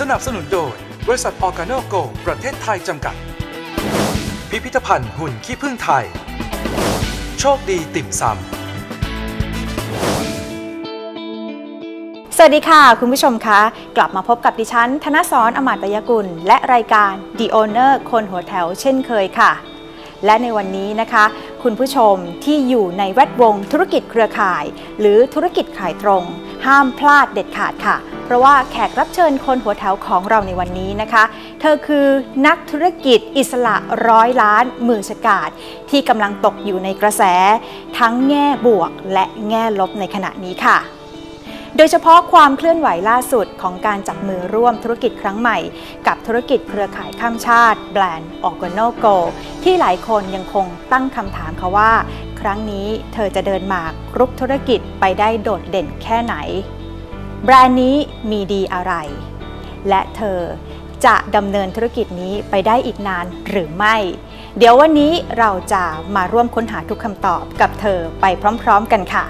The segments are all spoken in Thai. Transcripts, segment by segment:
สนับสนุนโดย บริษัทออร์แกโนโก ประเทศไทยจำกัด พิพิธภัณฑ์หุ่นขี้ผึ้งไทย โชคดีติ่มซำสวัสดีค่ะ คุณผู้ชมคะกลับมาพบกับดิฉัน ธนสรอมาตยกุล และรายการ The Owner คนหัวแถวเช่นเคยค่ะ และในวันนี้นะคะ คุณผู้ชมที่อยู่ในแวดวงธุรกิจเครือข่าย หรือธุรกิจขายตรง ห้ามพลาดเด็ดขาดค่ะ เพราะว่าแขกรับเชิญคนหัวแถวของเราในวันนี้นะคะ เธอคือนักธุรกิจอิสระร้อยล้านมือสกาดที่กำลังตกอยู่ในกระแส ทั้งแง่บวกและแง่ลบในขณะนี้ค่ะโดยเฉพาะความเคลื่อนไหวล่าสุดของการจับมือร่วมธุรกิจครั้งใหม่ กับธุรกิจเครือข่ายข้ามชาติ แบรนด์ o r g a n o Go ที่หลายคนยังคงตั้งคำถามค่ะว่า ครั้งนี้เธอจะเดินหมากรุกธุรกิจไปได้โดดเด่นแค่ไหน แบรนด์นี้มีดีอะไร และเธอจะดำเนินธุรกิจนี้ไปได้อีกนานหรือไม่ เดี๋ยววันนี้เราจะมาร่วมค้นหาทุกคำตอบกับเธอไปพร้อม ๆ กันค่ะ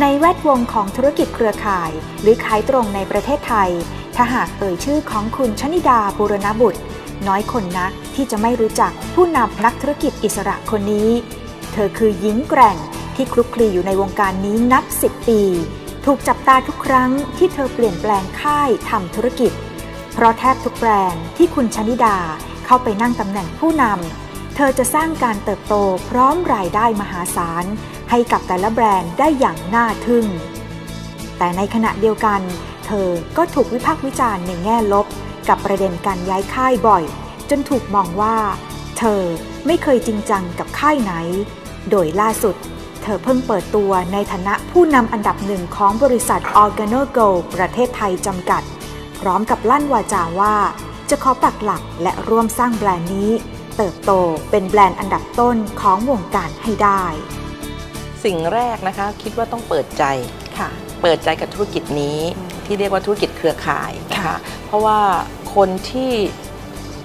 ในแวดวงของธุรกิจเครือข่าย หรือขายตรงในประเทศไทย ถ้าหากเอ่ยชื่อของคุณชนิดาบูรณบุตร น้อยคนนักที่จะไม่รู้จักผู้นำนักธุรกิจอิสระคนนี้ เธอคือหญิงแกร่ง ที่คลุกคลีอยู่ในวงการนี้นับ 10 ปี ถูกจับตาทุกครั้งที่เธอเปลี่ยนแปลงค่ายทำธุรกิจ เพราะแทบทุกแบรนด์ที่คุณชนิดาเข้าไปนั่งตำแหน่งผู้นำเธอจะสร้างการเติบโตพร้อมรายได้มหาศาล ให้กับแต่ละแบรนด์ได้อย่างน่าทึ่ง แต่ในขณะเดียวกัน เธอก็ถูกวิพากษ์วิจารณ์ในแง่ลบ กับประเด็นการย้ายค่ายบ่อย จนถูกมองว่า เธอไม่เคยจริงจังกับค่ายไหน โดยล่าสุด เธอเพิ่งเปิดตัวในฐานะผู้นำอันดับหนึ่งของบริษัท o r g a n o Go ประเทศไทยจำกัด พร้อมกับลั่นวาจาว่า จะขอปักหลักและร่วมสร้างแบรนด์นี้ เติบโตเป็นแบรนด์อันดับต้นของวงการให้ได้ สิ่งแรกนะคะคิดว่าต้องเปิดใจค่ะ เปิดใจกับธุรกิจนี้อืมที่เรียกว่าธุรกิจเครือข่ายนะค่ะคะเพราะว่าคนที่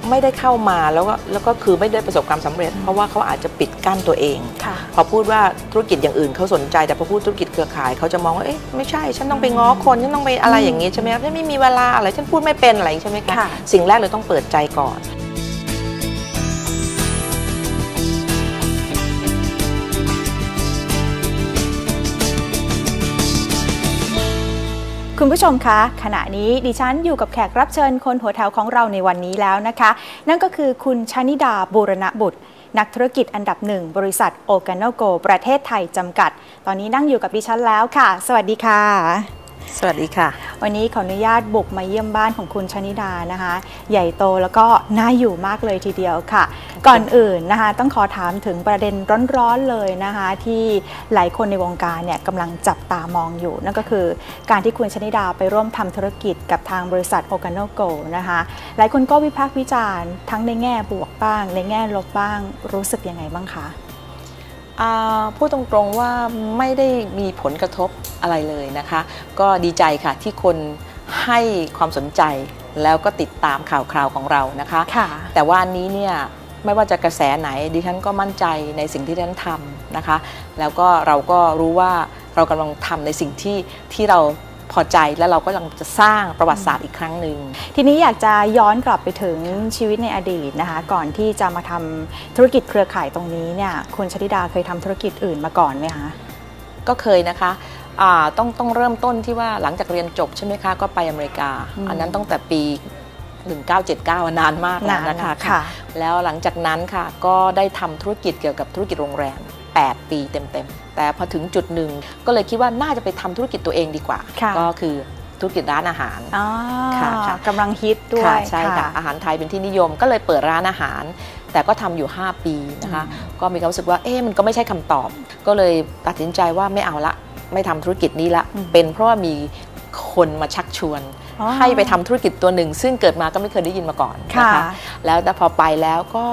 ไม่ได้เข้ามาแล้วก็แล้วก็คือไม่ได้ประสบความสำเร็จ เพราะว่าเขาอาจจะปิดกั้นตัวเองค่ะพอพูดว่าธุรกิจอย่างอื่นเขาสนใจ แต่พอพูดธุรกิจเครือข่ายเขาจะมองว่าเอ๊ะไม่ใช่ฉันต้องไปง้อคนฉันต้องไปอะไรอย่างนี้ใช่ไหมครับฉันไม่มีเวลาอะไรฉันพูดไม่เป็นอะไรใช่ไหมคะค่ะสิ่งแรกเลยต้องเปิดใจก่อน คุณผู้ชมคะขณะนี้ดิฉันอยู่กับแขกรับเชิญคนหัวแถวของเราในวันนี้แล้วนะคะ นั่นก็คือคุณชนิดาบูรณบุตร นักธุรกิจอันดับหนึ่งบริษัทโอ a n o Go ประเทศไทยจำกัด ตอนนี้นั่งอยู่กับดิฉันแล้วค่ะ สวัสดีค่ะ สวัสดีค่ะ วันนี้ขออนุญาตบุกมาเยี่ยมบ้านของคุณชนิดานะคะ ใหญ่โตแล้วก็น่าอยู่มากเลยทีเดียวค่ะ ก่อนอื่นนะคะ ต้องขอถามถึงประเด็นร้อนๆเลยนะคะ ที่หลายคนในวงการเนี่ยกำลังจับตามองอยู่ นั่นก็คือการที่คุณชนิดาไปร่วมทำธุรกิจกับทางบริษัทโอ a n o Go นะคะ หลายคนก็วิพากษ์วิจารณ์ทั้งในแง่บวกบ้าง ในแง่ลบบ้างรู้สึกยังไงบ้างคะอ่า พูดตรงๆว่าไม่ได้มีผลกระทบอะไรเลยนะคะ ก็ดีใจค่ะที่คนให้ความสนใจแล้วก็ติดตามข่าวคราวของเรานะคะค่ะแต่ว่าอันนี้เนี่ยไม่ว่าจะกระแสไหนดิฉันก็มั่นใจในสิ่งที่ดิฉันทำนะคะ แล้วก็เราก็รู้ว่าเรากำลังทำในสิ่งที่ที่เรา พอใจและเราก็กำลังจะสร้างประวัติศาสตร์อีกครั้งหนึ่งทีนี้อยากจะย้อนกลับไปถึงชีวิตในอดีตนะคะ ก่อนที่จะมาทำธุรกิจเครือข่ายตรงนี้เนี่ยคุณชนิดาเคยทำธุรกิจอื่นมาก่อนไหมคะก็เคยนะคะอ่าต้องต้องเริ่มต้นที่ว่าหลังจากเรียนจบใช่ไหมคะก็ไปอเมริกาอืมอันนั้นตั้งแต่ปี 1979อะนานมากแล้วนานนะคะค่ะแล้วหลังจากนั้นค่ะก็ได้ทำธุรกิจเกี่ยวกับธุรกิจโรงแรม 8 ปีเต็มๆ แต่พอถึงจุดหนึ่งก็เลยคิดว่าน่าจะไปทำธุรกิจตัวเองดีกว่าค่ะก็คือธุรกิจร้านอาหารอ๋อค่ะค่ะกำลังฮิตด้วยค่ะใช่ค่ะอาหารไทยเป็นที่นิยมก็เลยเปิดร้านอาหาร แต่ก็ทำอยู่ 5 ปีนะคะก็มีความรู้สึกว่าเอ๊ะมันก็ไม่ใช่คำตอบ ก็เลยตัดสินใจว่าไม่เอาละไม่ทำธุรกิจนี้ละอืมเป็นเพราะว่ามีคนมาชักชวนอ๋อให้ไปทำธุรกิจตัวหนึ่ง ซึ่งเกิดมาก็ไม่เคยได้ยินมาก่อนนะค่ะคะแล้วแต่พอไปแล้วก็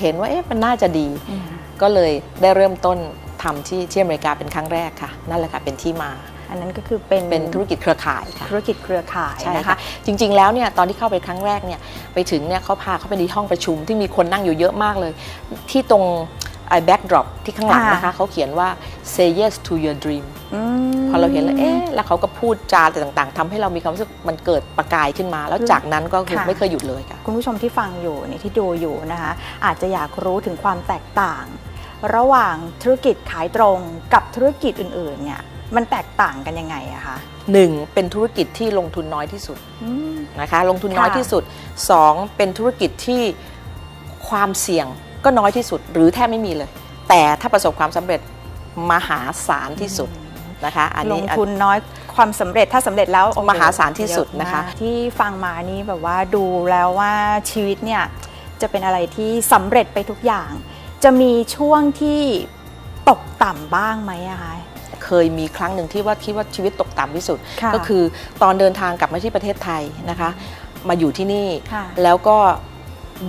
เห็นว่าเอ๊ะมันน่าจะดีอืมก็เลยได้เริ่มต้นทำที่ที่อเมริกาเป็นครั้งแรกค่ะ นั่นแหละค่ะเป็นที่มาอันนั้นก็คือเป็นเป็นธุรกิจเครือข่ายค่ะธุรกิจเครือข่ายใช่นะนะคะคะ จริง ๆ แล้วเนี่ยตอนที่เข้าไปครั้งแรกเนี่ยไปถึงเนี่ยเขาพาเข้าไปในห้องประชุมที่มีคนนั่งอยู่เยอะมากเลย ที่ตรงไอ้ แบ็กดรอปที่ข้างหลังนะคะเขาเขียนว่า say yes to your dream พอเราเห็นแล้วเอ๊ะแล้วเขาก็พูดจาแต่ต่าง ๆทำให้เรามีความรู้สึกมันเกิดประกายขึ้นมา แล้วจากนั้นก็คือค่ะไม่เคยหยุดเลยค่ะคุณผู้ชมที่ฟังอยู่เนี่ยที่ดูอยู่นะคะ อาจจะอยากรู้ถึงความแตกต่าง ระหว่างธุรกิจขายตรงกับธุรกิจอื่นๆเนี่ยมันแตกต่างกันยังไงอะคะหนึ่งเป็นธุรกิจที่ลงทุนน้อยที่สุดอืมนะคะ ลงทุนน้อยค่ะที่สุดสองเป็นธุรกิจที่ความเสี่ยง ก็น้อยที่สุดหรือแทบไม่มีเลย แต่ถ้าประสบความสำเร็จมหาศาลที่สุดนะคะอันลนี้งทุนน้อยความสำเร็จถ้าสำเร็จแล้วโอ้โมหาศาลที่สุดนะคะเยอมากที่ฟังมานี่แบบว่าดูแล้วว่าชีวิตเนี่ยจะเป็นอะไรที่สำเร็จไปทุกอย่าง จะมีช่วงที่ตกต่ำบ้างไหมอะคะเคยมีครั้งหนึ่งที่ว่าคิดว่าชีวิตตกต่ำที่สุดค่ะก็คือตอนเดินทางกลับมาที่ประเทศไทยนะคะ มาอยู่ที่นี่ค่ะแล้วก็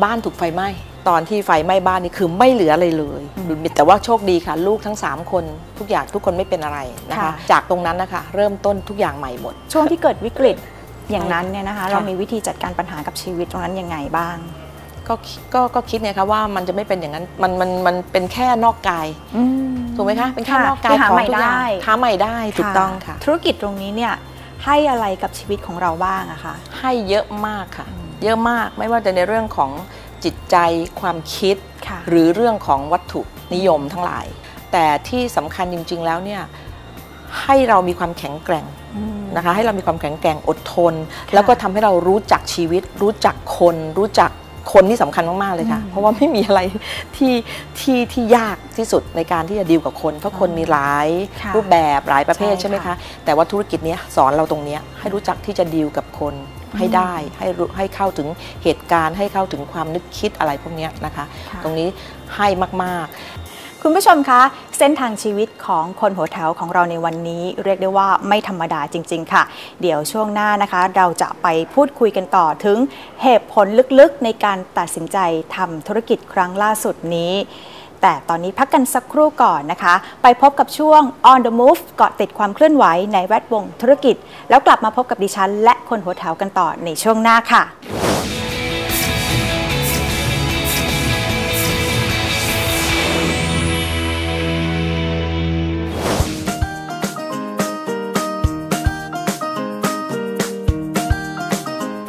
บ้านถูกไฟไหม้ ตอนที่ไฟไหม้บ้านนี่คือไม่เหลืออะไรเลย แต่ว่าโชคดีค่ะ ลูกทั้ง 3 คนทุกอย่างทุกคนไม่เป็นอะไรนะคะค่ะจากตรงนั้นนะคะ เริ่มต้นทุกอย่างใหม่หมด ช่วงที่เกิดวิกฤตอย่างนั้นเนี่ยนะคะค่ะเรามีวิธีจัดการปัญหากับชีวิตตรงนั้นยังไงบ้างก็ก็ก็คิดเนี่ยค่ะว่ามันจะไม่เป็นอย่างนั้นมันมันมันเป็นแค่นอกกายถูกไหมคะเป็นแค่ค่ะนอกกายคือหาของใหม่ทุกอย่างได้หาใหม่ได้ถูกต้องค่ะ ธุรกิจตรงนี้เนี่ยให้อะไรกับชีวิตของเราบ้างอะคะให้เยอะมากค่ะ เยอะมากไม่ว่าจะในเรื่องของ จิตใจความคิดค่ะหรือเรื่องของวัตถุนิยมทั้งหลาย แต่ที่สำคัญจริง ๆ แล้วเนี่ยให้เรามีความแข็งแกร่งนะคะให้เรามีความแข็งแกร่งอดทน แล้วก็ทำให้เรารู้จักชีวิต รู้จักคนรู้จักคนที่สำคัญมากๆเลยค่ะ เพราะว่าไม่มีอะไรที่ที่ที่ยากที่สุดในการที่จะดีลกับคน เพราะคนมีหลายค่ะรูปแบบหลายประเภทใช่ใช่ไหมค่ะคะ แต่ว่าธุรกิจเนี้ยสอนเราตรงเนี้ยให้รู้จักที่จะดีลกับคน ให้ได้ให้รู้ให้เข้าถึงเหตุการณ์ ให้เข้าถึงความนึกคิดอะไรพวกเนี้ยนะคะค่ะตรงนี้ให้มากคุณผู้ชมคะ เส้นทางชีวิตของคนหัวแถวของเราในวันนี้ เรียกได้ว่าไม่ธรรมดาจริง ๆ ค่ะ เดี๋ยวช่วงหน้านะคะ เราจะไปพูดคุยกันต่อถึงเหตุผลลึกๆ ในการตัดสินใจทำธุรกิจครั้งล่าสุดนี้ แต่ตอนนี้พักกันสักครู่ก่อนนะคะ ไปพบกับช่วง on the move เกาะติดความเคลื่อนไหวในแวดวงธุรกิจ แล้วกลับมาพบกับดิฉัน และคนหัวแถวกันต่อในช่วงหน้าค่ะ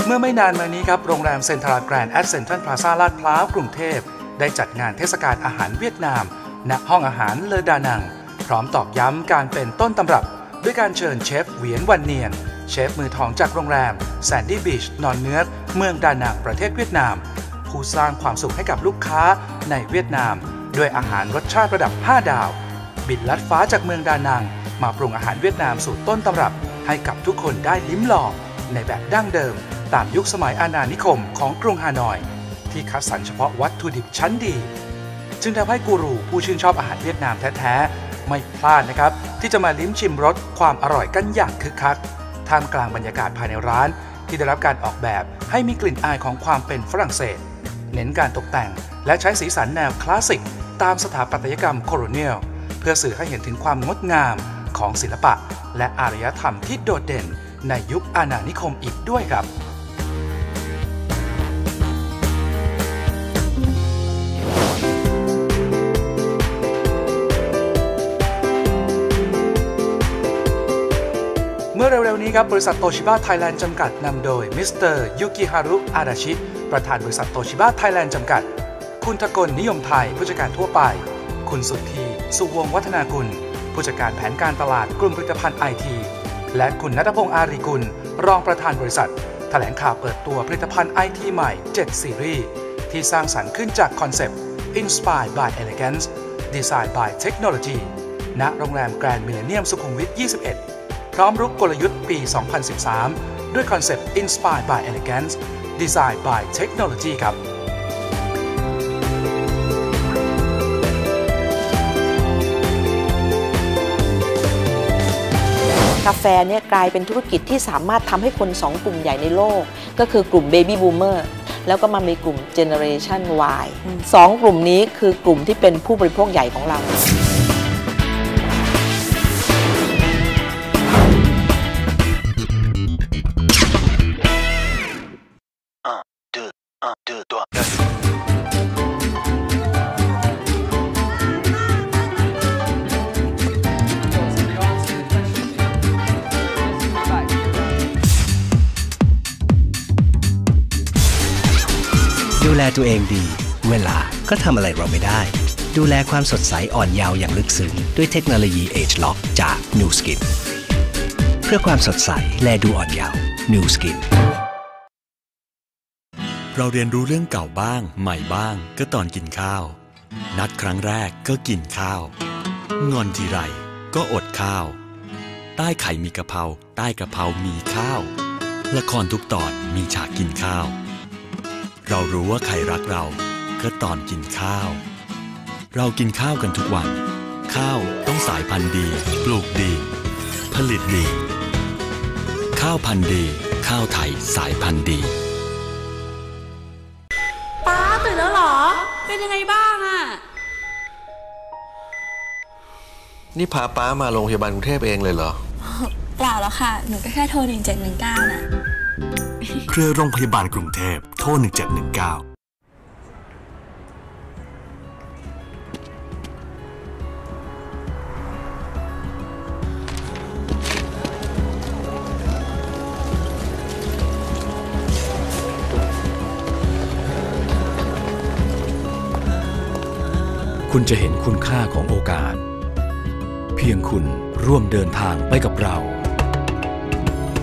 เมื่อไม่นานมานี้ครับ โรงแรมเซ็นทรัลแกรนด์แอดเซนทรัลพลาซาลาดพร้าวกรุงเทพ ได้จัดงานเทศกาลอาหารเวียดนาม ณ ห้องอาหารเลอดานัง พร้อมตอกย้ำการเป็นต้นตำรับ ด้วยการเชิญเชฟเหวียนวันเนียน เชฟมือทองจากโรงแรมแซนดี้บีชนอนเนื้อเมืองดานังประเทศเวียดนาม ผู้สร้างความสุขให้กับลูกค้าในเวียดนาม ด้วยอาหารรสชาติระดับ 5 ดาว บินลัดฟ้าจากเมืองดานัง มาปรุงอาหารเวียดนามสูตรต้นตำรับ ให้กับทุกคนได้ลิ้มลองในแบบดั้งเดิม ตามยุคสมัยอาณานิคมของกรุงฮานอย ที่คัดสรรเฉพาะวัตถุดิบชั้นดี จึงทำให้กูรูผู้ชื่นชอบอาหารเวียดนามแท้ๆ ไม่พลาดนะครับ ที่จะมาลิ้มชิมรสความอร่อยกันอย่างคึกคัก ท่ามกลางบรรยากาศภายในร้าน ที่ได้รับการออกแบบให้มีกลิ่นอายของความเป็นฝรั่งเศส เน้นการตกแต่งและใช้สีสันแนวคลาสสิก ตามสถาปัตยกรรมโคโลเนียลเพื่อสื่อให้เห็นถึงความงดงามของศิลปะ และอารยธรรมที่โดดเด่นในยุคอาณานิคมอีกด้วยครับ นี้ครับบริษัทโตชิบะไทยแลนด์จำกัดนำโดยมิสเตอร์ยุกิฮารุอาดาชิ ประธานบริษัทโตชิบะไทยแลนด์จำกัด คุณทกลนิยมไทยผู้จัดการทั่วไป คุณสุทธีสุวงวัฒนากุล ผู้จัดการแผนการตลาดกลุ่มผลิตภัณฑ์ไอทีและคุณนัทพงศ์อารีกุล รองประธานบริษัท แถลงข่าวเปิดตัวผลิตภัณฑ์ไอทีใหม่ 7 ซีรีส์ที่สร้างสรรค์ขึ้นจากคอนเซปต์ Inspired by Elegance Design by Technology ณโรงแรมแกรนด์มิเลเนียมสุขุมวิท 21 พร้อมรุกกลยุทธ์ปี 2013 ด้วยคอนเซปต์ Inspired by Elegance Design by Technology ครับๆกาแฟเนี่ยกลายเป็นธุรกิจที่สามารถทำให้คนสองกลุ่มใหญ่ในโลก ก็คือกลุ่ม Baby Boomer แล้วก็มามีกลุ่ม Generation Y สองกลุ่มนี้คือกลุ่มที่เป็นผู้บริโภคใหญ่ของเรา ลตัวเองดี เวลาก็ทำอะไรเราไม่ได้ ดูแลความสดใสอ่อนเยาว์อย่างลึกซึ้งด้วยเทคโนโลยี Age Lock จาก New Skin เพื่อความสดใสและดูอ่อนเยาว์ New Skin เราเรียนรู้เรื่องเก่าบ้าง ใหม่บ้าง ก็ตอนกินข้าว นัดครั้งแรกก็กินข้าว งอนทีไรก็อดข้าว ใต้ไข่มีกะเพราใต้กะเพรามีข้าว ละครทุกตอนมีฉากกินข้าว เรารู้ว่าใครรักเราก็ตอนกินข้าว เรากินข้าวกันทุกวัน ข้าวต้องสายพันธุ์ดี ปลูกดี ผลิตดี ข้าวพันธุ์ดี ข้าวไทยสายพันธุ์ดีป้าตื่นแล้วเหรอ เป็นยังไงบ้างอะนี่พาป้ามาโรงพยาบาลกรุงเทพเองเลยเหรอ เปล่าแล้วค่ะ หนูก็แค่โทร 1719น่ะ เครือโรงพยาบาลกรุงเทพ โทร 1719คุณจะเห็นคุณค่าของโอกาส เพียงคุณร่วมเดินทางไปกับเรา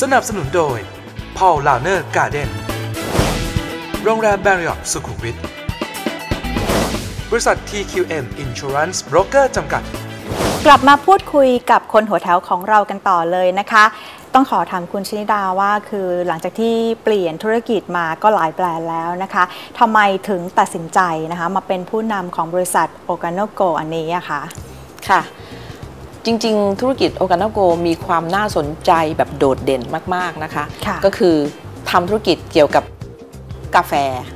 สนับสนุนโดย Paul Launer Garden โรงแรม Marriott สุขุมวิท บริษัท TQM Insurance Broker จำกัด กลับมาพูดคุยกับคนหัวแถวของเรากันต่อเลยนะคะ ต้องขอถามคุณชนิดาว่าคือหลังจากที่เปลี่ยนธุรกิจมาก็หลายแบรนด์แล้วนะคะทำไมถึงตัดสินใจนะคะ มาเป็นผู้นำของบริษัทโอ a าโนโกอันนี้อะคะค่ะ จริง ๆ ธุรกิจโอกา o โกมีความน่าสนใจแบบโดดเด่นมากๆนะคะค่ะก็คือทำธุรกิจเกี่ยวกับกาแฟ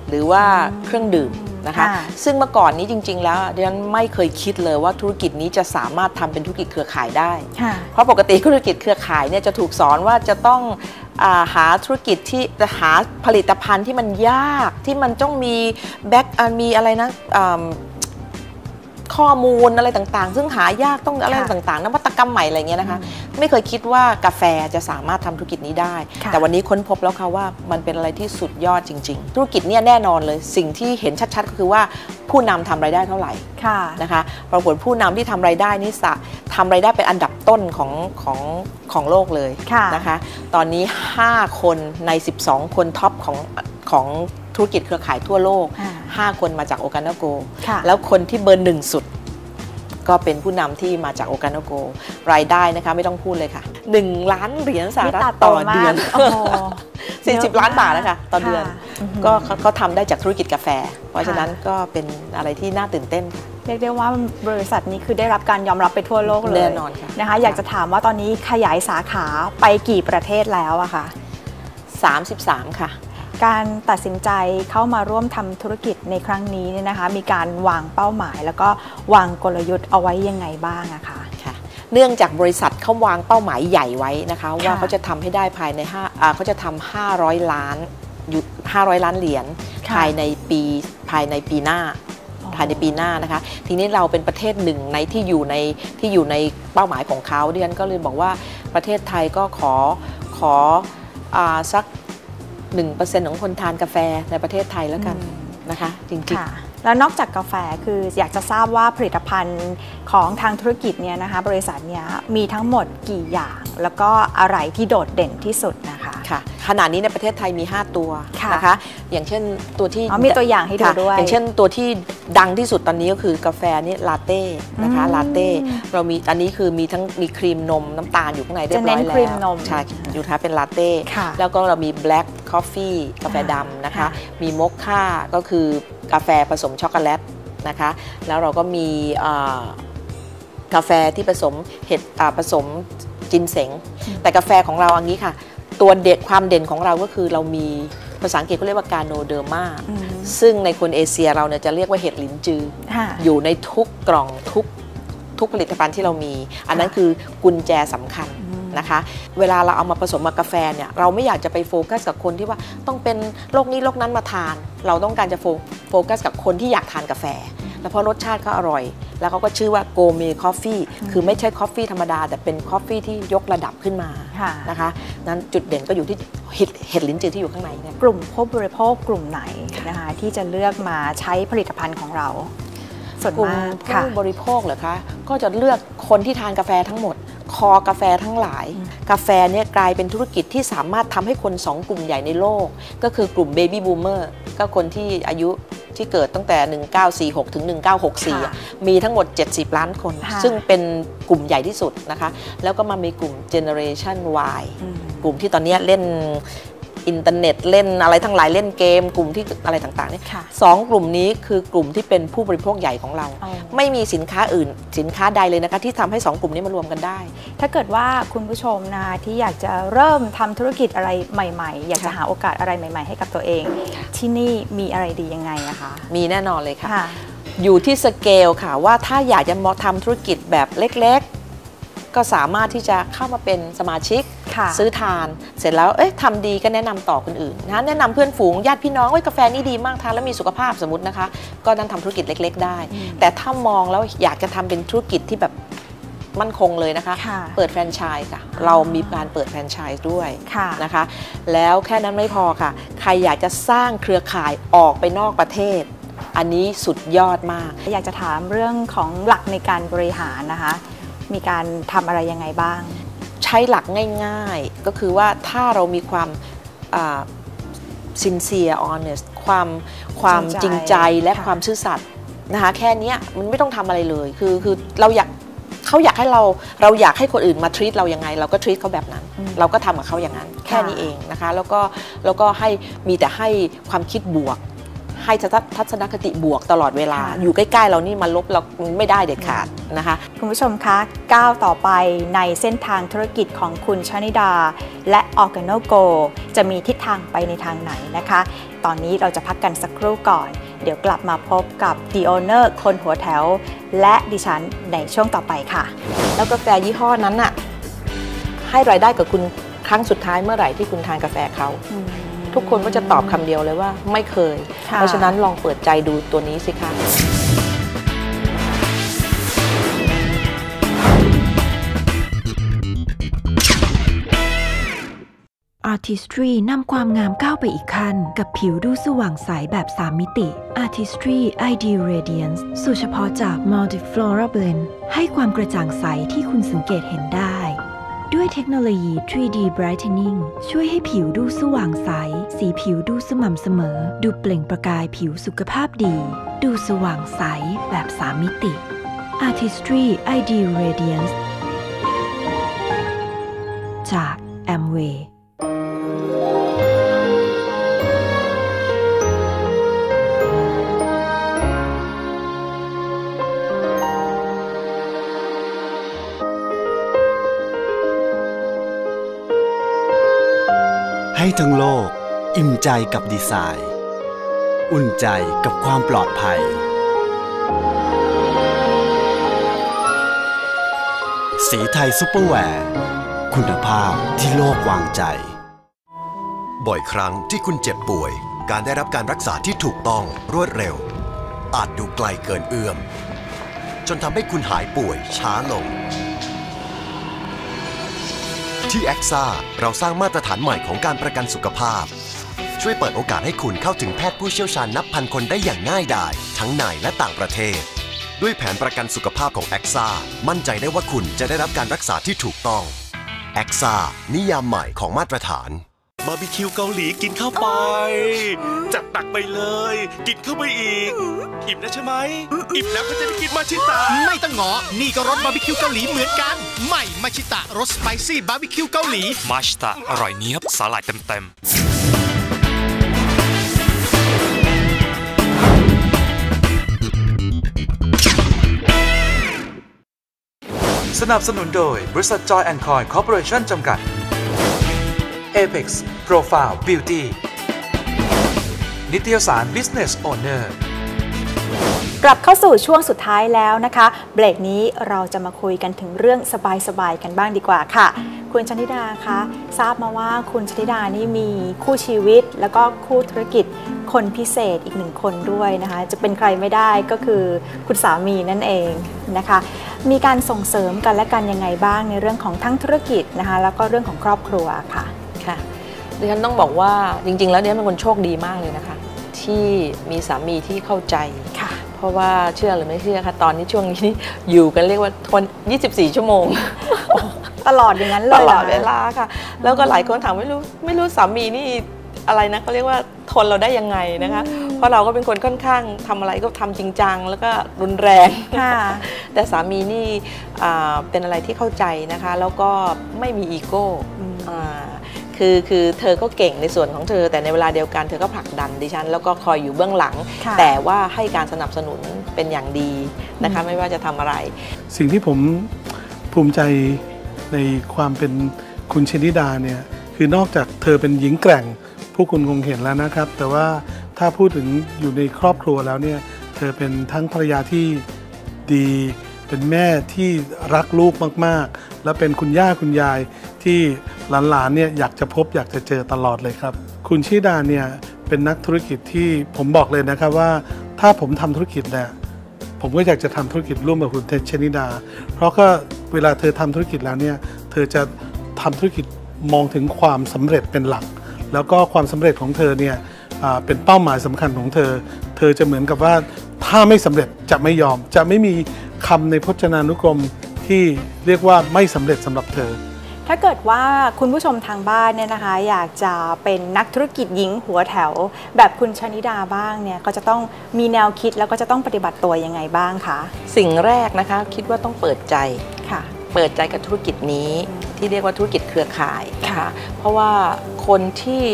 หรือว่าเครื่องดื่มนะคะค่ะซึ่งเมื่อก่อนนี้จริง ๆ แล้วดิฉันไม่เคยคิดเลยว่าธุรกิจนี้จะสามารถทำเป็นธุรกิจเครือข่ายได้ค่ะเพราะปกติธุรกิจเครือข่ายเนี่ยจะถูกสอนว่าจะต้องอาหาธุรกิจที่จะหาผลิตภัณฑ์ที่มันยากที่มันต้องมีแบ็กมีอะไรนะอ่า ข้อมูลอะไรต่างๆ ซึ่งหายากต้องอะไรค่ะต่างๆนวัตกรรมใหม่อะไรเงี้ยนะคะ ไม่เคยคิดว่ากาแฟจะสามารถทำธุรกิจนี้ได้ค่ะแต่วันนี้ค้นพบแล้วค่ะว่ามันเป็นอะไรที่สุดยอดจริง ๆ ธุรกิจเนี่ยแน่นอนเลย สิ่งที่เห็นชัดๆ ก็คือว่าผู้นำทำรายได้เท่าไหร่ค่ะนะคะปรากฏผู้นำที่ทำรายได้นี่สะทำรายได้เป็นอันดับต้นของของของโลกเลยค่ะนะคะ ตอนนี้ 5 คนใน 12 คนท็อปของของ ธุรกิจเครือข่ายทั่วโลกอ่า5คนมาจากโอกา o โกค่ะแล้วคนที่เบอร์หนึ่งสุด ก็เป็นผู้นำที่มาจากโอกา o โก รายได้นะคะไม่ต้องพูดเลยค่ะ 1 ล้านเหรียญสหรัฐนี่ตาโตต่อมากเดือนโอ้โห40 ล้านบาทนะคะต่อเดือนค่ะอือหือก็เขาเขาทำได้จากธุรกิจกาแฟ เพราะฉะนั้นก็เป็นอะไรที่น่าตื่นเต้นค่ะเรียกได้ว่าบริษัทนี้คือได้รับการยอมรับไปทั่วโลกเลยแน่นอนค่ะนะคะอยากจะถามว่าตอนนี้ขยายสาขาไปกี่ประเทศแล้วอะคะ33 ค่ะ การตัดสินใจเข้ามาร่วมทำธุรกิจในครั้งนี้เนี่ยนะคะ มีการวางเป้าหมาย แล้วก็วางกลยุทธ์เอาไว้ยังไงบ้างอะคะค่ะเนื่องจากบริษัทเขาวางเป้าหมายใหญ่ไว้นะคะว่าค่ะเขาจะทำให้ได้ภายในห้าอ่าเขาจะทำ500 ล้านอยู่500 ล้านเหรียญค่ะภายในปีภายในปีหน้าอ๋อภายในปีหน้านะคะ ทีนี้เราเป็นประเทศหนึ่งในที่อยู่ในที่อยู่ในเป้าหมายของเขาดิฉันก็เลยบอกว่าประเทศไทยก็ขอขออาสัก 1%ของคนทานกาแฟในประเทศไทยแล้วกันนะคะจริงค่ะแล้วนอกจากกาแฟคืออยากจะทราบว่าผลิตภัณฑ์ของทางธุรกิจเนี่ยนะคะบริษัทเนี่ยมีทั้งหมดกี่อย่าง แล้วก็อะไรที่โดดเด่นที่สุดนะคะๆ ค่ะขณะนี้ในประเทศไทยมี 5 ตัวค่ะนะคะ อย่างเช่นตัวที่อ๋อมีตัวอย่างให้ดูค่ะด้วย อย่างเช่นตัวที่ดังที่สุดตอนนี้ก็คือกาแฟนี่ลาเต้นะคะอืมลาเต้เรามีอันนี้คือมีทั้งมีครีมนมน้ำตาลอยู่ข้างในเรียบร้อยจะเน้นแล้ครีมวนมใช่อยู่ท้ายเป็นลาเต้ค่ะแล้วก็เรามี black coffee กาแฟดำนะคะค่ะมีมอคค่าก็คือกาแฟผสมช็อกโกแลตนะคะ แล้วเราก็มีอ่ากาแฟที่ผสมเห็ดอ่าผสมจินเสงแต่กาแฟของเราอันนี้ค่ะ ตัวเด็ดความเด่นของเราก็คือเรามีภาษาอังกฤษเขาเรียกว่าการโนเดอร์มาอืมซึ่งในคนเอเชียเราเนี่ยจะเรียกว่าเห็ดลิ้นจือค่ะอยู่ในทุกกล่องทุกทุกผลิตภัณฑ์ที่เรามี อันนั้นคือกุญแจสำคัญนะคะเวลาเราเอามาผสมกับกาแฟเนี่ยเราไม่อยากจะไปโฟกัสกับคนที่ว่าต้องเป็นโรคนี้โรคนั้นมาทาน เราต้องการจะโฟโฟกัสกับคนที่อยากทานกาแฟ แล้วเพราะรสชาติก็อร่อย แล้วเขาก็ชื่อว่าโกเมคอฟฟี่คือไม่ใช่คอฟฟี่ธรรมดา แต่เป็นคอฟฟี่ที่ยกระดับขึ้นมาค่ะนะคะนั้นจุดเด่นก็อยู่ที่เห็ดเห็ดลิ้นจือที่อยู่ข้างในเนี่ยกลุ่มผู้บริโภคกลุ่มไหนนะคะที่จะเลือกมาใช้ผลิตภัณฑ์ของเราส่วนกลุ่มมากค่ะผู้บริโภคเหรอคะก็จะเลือกคนที่ทานกาแฟทั้งหมด คอกาแฟทั้งหลาย กาแฟเนี่ยกลายเป็นธุรกิจที่สามารถทำให้คนสองกลุ่มใหญ่ในโลก ก็คือกลุ่มเบบี้บูมเมอร์ก็คนที่อายุ ที่เกิดตั้งแต่ 1946 ถึง 1964อะมีทั้งหมด 70 ล้านคนค่ะซึ่งเป็นกลุ่มใหญ่ที่สุดนะคะ แล้วก็มามีกลุ่ม Generation Y อืมกลุ่มที่ตอนเนี้ยเล่น อินเทอร์เน็ตเล่นอะไรทั้งหลายเล่นเกม กลุ่มที่อะไรต่างๆเนี่ยค่ะสองกลุ่มนี้คือกลุ่มที่เป็นผู้บริโภคใหญ่ของเราอ๋อไม่มีสินค้าอื่น สินค้าใดเลยนะคะที่ทำให้สองกลุ่มนี้มารวมกันได้ ถ้าเกิดว่าคุณผู้ชมนะคะที่อยากจะเริ่มทำธุรกิจอะไรใหม่ ๆ อยากจะค่ะหาโอกาสอะไรใหม่ ๆ ให้กับตัวเอง ที่นี่มีอะไรดียังไงอะคะ มีแน่นอนเลยค่ะค่ะ อยู่ที่สเกลค่ะว่าถ้าอยากจะมาทำธุรกิจแบบเล็ก ๆ ก็สามารถที่จะเข้ามาเป็นสมาชิกค่ะ ซื้อทาน เสร็จแล้วเอ๊ะทำดีก็แนะนำต่อคนอื่นนะแนะนำเพื่อนฝูงญาติพี่น้องว่ากาแฟนี่ดีมากทานแล้วมีสุขภาพสมมตินะคะ ก็นั่นทำธุรกิจเล็ก ๆ ได้ แต่ถ้ามองแล้วอยากจะทำเป็นธุรกิจที่แบบมั่นคงเลยนะคะค่ะเปิดแฟรนไชส์ค่ะ เรามีการเปิดแฟรนไชส์ด้วยค่ะนะคะ แล้วแค่นั้นไม่พอค่ะ ใครอยากจะสร้างเครือข่ายออกไปนอกประเทศ อันนี้สุดยอดมาก อยากจะถามเรื่องของหลักในการบริหารนะคะ มีการทำอะไรยังไงบ้าง ใช้หลักง่ายๆ ก็คือว่าถ้าเรามีความซินเซียออนเนสความความจจริริงงใจใจและค่ะความซื่อสัตย์นะคะแค่เนี้ยมันไม่ต้องทำอะไรเลย คือคือเราอยากเขาอยากให้เราเราอยากให้คนอื่นมาทรีตเรายังไง เราก็ทรีตเขาแบบนั้น เราก็ทำกับเขาอย่างนั้น แค่นี้เองนะคะ แล้วก็แล้วก็ให้มีแต่ให้ความคิดบวก ให้ทัศนคติบวกตลอดเวลาค่ะอยู่ใกล้ๆเรานี่มาลบเราไม่ได้เด็ดขาดนะคะ คุณผู้ชมคะก้าวต่อไปในเส้นทางธุรกิจของคุณชนิดา และ o r g a n o Go จะมีทิศทางไปในทางไหนนะคะ ตอนนี้เราจะพักกันสักครู่ก่อน เดี๋ยวกลับมาพบกับ The Owner คนหัวแถว และดิฉันในช่วงต่อไปค่ะ แล้วกาแฟยี่ห้อนั้นน่ะให้รายได้กับคุณครั้งสุดท้ายเมื่อไหร่ที่คุณทานกาแฟเขา ทุกคนก็จะตอบคำเดียวเลยว่าไม่เคยค่ะเพราะฉะนั้นลองเปิดใจดูตัวนี้สิคะ Artistry นำความงามก้าวไปอีกขั้น กับผิวดูสว่างใสแบบ 3 มิติ Artistry Ideal Radiance สูตรเฉพาะจาก Multiflora Blend ให้ความกระจ่างใสที่คุณสังเกตเห็นได้ ด้วยเทคโนโลยี 3D Brightening ช่วยให้ผิวดูสว่างใส สีผิวดูสม่ำเสมอ ดูเปล่งประกายผิวสุขภาพดี ดูสว่างใสแบบสามมิติ Artistry ID Radiance จาก Amway ให้ทั้งโลก อิ่มใจกับดีไซน์ อุ่นใจกับความปลอดภัย สีไทยซุปเปอร์แวร์ คุณภาพที่โลกวางใจ บ่อยครั้งที่คุณเจ็บป่วย การได้รับการรักษาที่ถูกต้องรวดเร็ว อาจดูไกลเกินเอื้อม จนทำให้คุณหายป่วยช้าลง ที่แอคซ่าเราสร้างมาตรฐานใหม่ของการประกันสุขภาพ ช่วยเปิดโอกาสให้คุณเข้าถึงแพทย์ผู้เชี่ยวชาญนับพันคนได้อย่างง่ายดายทั้งในและต่างประเทศ ด้วยแผนประกันสุขภาพของแอคซ่ามั่นใจได้ว่าคุณจะได้รับการรักษาที่ถูกต้องแอคซ่านิยามใหม่ของมาตรฐาน บาร์บีคิวเกาหลีกินเข้าไป จัดตักไปเลย กินเข้าไปอีก อิ่มแล้วใช่ไหม อิ่มแล้วก็จะได้กินมาชิตาไม่ต้องงอ นี่ก็รสบาร์บีคิวเกาหลีเหมือนกันใหม่มาชิตะรสสไปซี่บาร์บีคิวเกาหลี มาชิตะอร่อยเนี้ยบสาหร่ายเต็มสนับสนุนโดย บริษัท Joy and Coin Corporation จำกัด Apex Profile Beauty นิตยสาร Business Owner กลับเข้าสู่ช่วงสุดท้ายแล้วนะคะ เบรกนี้เราจะมาคุยกันถึงเรื่องสบายๆกันบ้างดีกว่าค่ะ คุณชนิดาคะทราบมาว่าคุณชนิดานี่มีคู่ชีวิต แล้วก็คู่ธุรกิจคนพิเศษอีกหนึ่งคนด้วยนะคะ จะเป็นใครไม่ได้ก็คือคุณสามีนั่นเองนะคะ มีการส่งเสริมกันและกันยังไงบ้างในเรื่องของทั้งธุรกิจนะคะ แล้วก็เรื่องของครอบครัวค่ะ ค่ะดิฉันต้องบอกว่าจริง ๆ แล้วเนี่ยเป็นคนโชคดีมากเลยนะคะ ที่มีสามีที่เข้าใจค่ะ เพราะว่าเชื่อหรือไม่เชื่อคะตอนนี้ช่วงนี้นี่อยู่กันเรียกว่าทน24 ชั่วโมง ตลอดอย่างนั้นเลยตหรลอดเวลาค่ะ แล้วก็หลายคนถามไม่รู้ไม่รู้สามีนี่อะไรนะเขาเรียกว่าทนเราได้ยังไงนะคะ เพราะเราก็เป็นคนค่อนข้างทำอะไรก็ทำจริงจังแล้วก็รุนแรงค่ะแต่สามีนี่อ่าเป็นอะไรที่เข้าใจนะคะ แล้วก็ไม่มีอีโก้อ่า คือคือเธอก็เก่งในส่วนของเธอ แต่ในเวลาเดียวกันเธอก็ผลักดันดิฉัน แล้วก็คอยอยู่เบื้องหลังค่ะแต่ว่าให้การสนับสนุนเป็นอย่างดีนะคะไม่ว่าจะทำอะไร สิ่งที่ผมภูมิใจในความเป็นคุณชนิดาเนี่ยคือนอกจากเธอเป็นหญิงแกร่งผู้คุณคงเห็นแล้วนะครับ แต่ว่าถ้าพูดถึงอยู่ในครอบครัวแล้วเนี่ยเธอเป็นทั้งภรรยาที่ดีเป็นแม่ที่รักลูกมาก ๆ และเป็นคุณย่าคุณยายที่ หลานๆเนี่ยอยากจะพบอยากจะเจอตลอดเลยครับ คุณชิดาเนี่ยเป็นนักธุรกิจที่ผมบอกเลยนะครับว่า ถ้าผมทำธุรกิจเนี่ยผมก็อยากจะทำธุรกิจร่วมกับคุณเทชนิดา เพราะก็เวลาเธอทำธุรกิจแล้วเนี่ยเธอจะทำธุรกิจมองถึงความสำเร็จเป็นหลัก แล้วก็ความสำเร็จของเธอเนี่ยเป็นเป้าหมายสำคัญของเธอ เธอจะเหมือนกับว่าถ้าไม่สำเร็จจะไม่ยอม จะไม่มีคำในพจนานุกรมที่เรียกว่าไม่สำเร็จสำหรับเธอ ถ้าเกิดว่าคุณผู้ชมทางบ้านเนี่ยนะคะ อยากจะเป็นนักธุรกิจหญิงหัวแถว แบบคุณชนิดาบ้างเนี่ยก็จะต้องมีแนวคิดแล้วก็จะต้องปฏิบัติตัวยังไงบ้างคะสิ่งแรกนะคะคิดว่าต้องเปิดใจ ค่ะ เปิดใจกับธุรกิจนี้ที่เรียกว่าธุรกิจเครือข่ายนะคะเพราะว่าคนที่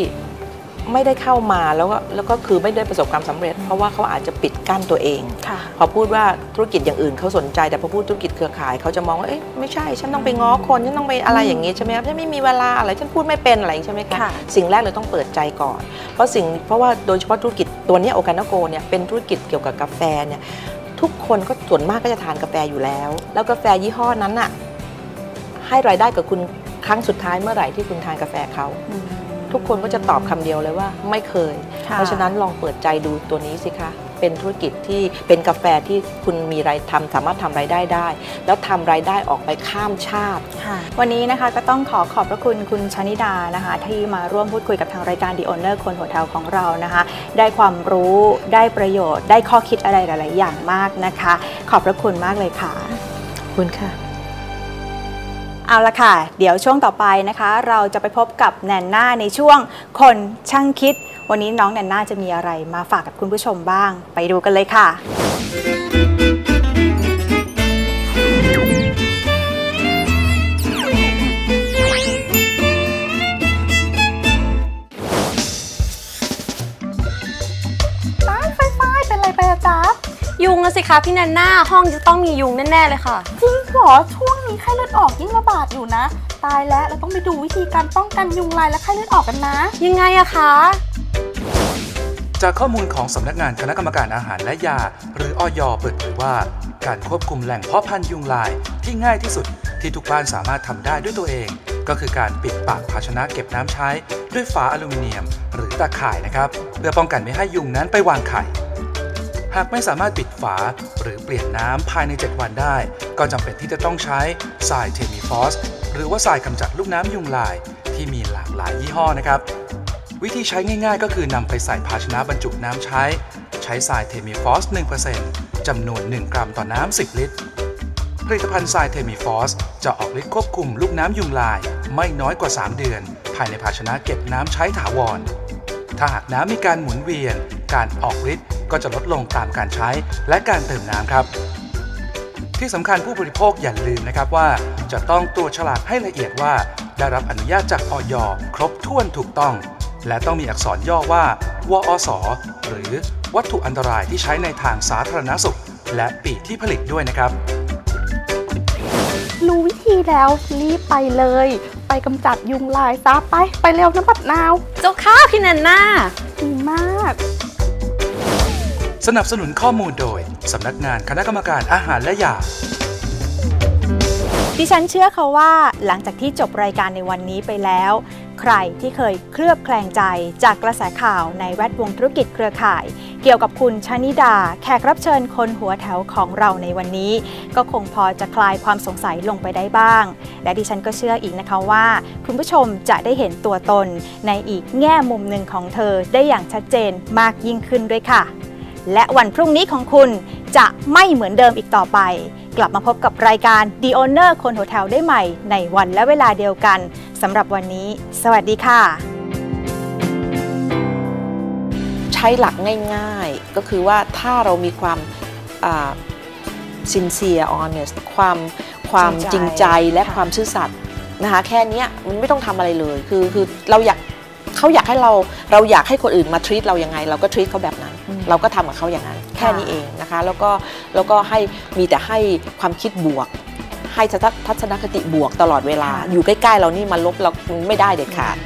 ไม่ได้เข้ามาแล้วก็แล้วก็คือไม่ได้ประสบความสำเร็จ เพราะว่าเขาอาจจะปิดกั้นตัวเองค่ะพอพูดว่าธุรกิจอย่างอื่นเขาสนใจ แต่พอพูดธุรกิจเครือข่ายเขาจะมองว่าเอ๊ะไม่ใช่ฉันต้องไปง้อคนฉันต้องไปอะไรอย่างงี้ใช่ไหมครับฉันไม่มีเวลาอะไรฉันพูดไม่เป็นอะไรอย่างงี้ใช่ไหมคะค่ะสิ่งแรกเลยต้องเปิดใจก่อน เพราะสิ่งเพราะว่าโดยเฉพาะธุรกิจตัวเนี้โอ a านโกเนี่ยเป็นธุรกิจเกี่ยวกับกาแฟเนี่ยทุกคนก็ส่วนมากก็จะทานกาแฟอยู่แล้ว แล้วกาแฟยี่ห้อนั้นน่ะให้รายได้กับคุณครั้งสุดท้ายเมื่อไหร่ที่คุณทานกาแฟเขา ทุกคนก็จะตอบคำเดียวเลยว่าไม่เคยค่ะเพราะฉะนั้นลองเปิดใจดูตัวนี้สิคะ เป็นธุรกิจที่เป็นกาแฟที่คุณมีรายทำสามารถทำรายได้ได้ แล้วทำรายได้ออกไปข้ามชาติค่ะวันนี้นะคะก็ต้องขอขอบพระคุณคุณชนิดานะคะ ที่มาร่วมพูดคุยกับทางรายการ The Owner คนหัวแถวของเรานะคะ ได้ความรู้ได้ประโยชน์ ได้ข้อคิดอะไรหลาย ๆ อย่างมากนะคะ ขอบพระคุณมากเลยค่ะคุณค่ะ เอาละค่ะ เดี๋ยวช่วงต่อไปนะคะ เราจะไปพบกับแนนนาในช่วงคนช่างคิด วันนี้น้องแนนนาจะมีอะไรมาฝากกับคุณผู้ชมบ้าง ไปดูกันเลยค่ะ นะสิคะพี่แนนน่าห้องจะต้องมียุงแน่ๆเลยค่ะ จริงเหรอช่วงนี้ไข้เลือดออกยิ่งระบาดอยู่นะ ตายแล้วเราต้องไปดูวิธีการป้องกันยุงลายและไข้เลือดออกกันนะ ยังไงอะคะจากข้อมูลของสำนักงานคณะกรรมการอาหารและยา หรืออยเปิดเผยว่า การควบคุมแหล่งเพาะพันธุ์ยุงลายที่ง่ายที่สุดที่ทุกบ้านสามารถทำได้ด้วยตัวเอง ก็คือการปิดปากภาชนะเก็บน้ำใช้ ด้วยฝาอลูมิเนียม หรือตาข่ายนะครับ เพื่อป้องกันไม่ให้ยุงนั้นไปวางไข่ หากไม่สามารถปิดฝาหรือเปลี่ยนน้ำภายใน 7 วันได้ ก็จำเป็นที่จะต้องใช้ทรายเทมิฟอสหรือว่าทรายกำจัดลูกน้ำยุงลาย ที่มีหลากหลายยี่ห้อนะครับ วิธีใช้ง่ายๆ ก็คือนำไปใส่ภาชนะบรรจุน้ำใช้ ใช้ทรายเทมิฟอส 1%จำนวน 1 กรัมต่อน้ำ 10 ลิตร ผลิตภัณฑ์ทรายเทมิฟอสจะออกฤทธิ์ควบคุมลูกน้ำยุงลาย ไม่น้อยกว่า 3 เดือน ภายในภาชนะเก็บน้ำใช้ถาวร ถ้าหากน้ำมีการหมุนเวียน การออกฤทธิ์ ก็จะลดลงตามการใช้และการเติมน้ำครับ ที่สำคัญผู้บริโภคอย่าลืมนะครับว่า จะต้องตรวจฉลากให้ละเอียดว่า ได้รับอนุญาตจากออยครบถ้วนถูกต้อง และต้องมีอักษรย่อว่า วอสหรือวัตถุอันตรายที่ใช้ในทางสาธารณสุข และปีที่ผลิตด้วยนะครับ รู้วิธีแล้วรีบไปเลย ไปกำจัดยุงลายซะไป ไปเร็วน้ำปัดนาว เจ้าค่ะพี่แนนน่าดีมาก สนับสนุนข้อมูลโดย สำนักงานคณะกรรมการอาหารและยา ดิฉันเชื่อเขาว่าหลังจากที่จบรายการในวันนี้ไปแล้ว ใครที่เคยเคลือบแคลงใจจากกระแสข่าวในแวดวงธุรกิจเครือข่าย เกี่ยวกับคุณชนิดา แขกรับเชิญคนหัวแถวของเราในวันนี้ ก็คงพอจะคลายความสงสัยลงไปได้บ้าง และดิฉันก็เชื่ออีกนะคะว่า คุณผู้ชมจะได้เห็นตัวตนในอีกแง่มุมหนึ่งของเธอได้อย่างชัดเจนมากยิ่งขึ้นด้วยค่ะ และวันพรุ่งนี้ของคุณจะไม่เหมือนเดิมอีกต่อไป กลับมาพบกับรายการ The Owner คนหัวแถวได้ใหม่ ในวันและเวลาเดียวกันสำหรับวันนี้ สวัสดีค่ะ ใช้หลักง่ายๆ ก็คือว่าถ้าเรามีความซินเซียออนเนสความความจริงใจและความซื่อสัตย์นะคะแค่เนี้ยมันไม่ต้องทำอะไรเลย คือคือเราอยากเขาอยากให้เราเราอยากให้คนอื่นมาทรีตเรายังไง เราก็ทรีตเขาแบบนั้น เราก็ทำกับเขาอย่างนั้นแค่นี้เองนะคะ แล้วก็แล้วก็ให้มีแต่ให้ความคิดบวก ให้ทัศนคติบวกตลอดเวลา อยู่ใกล้ๆเรานี่มาลบเราไม่ได้เด็ดขาด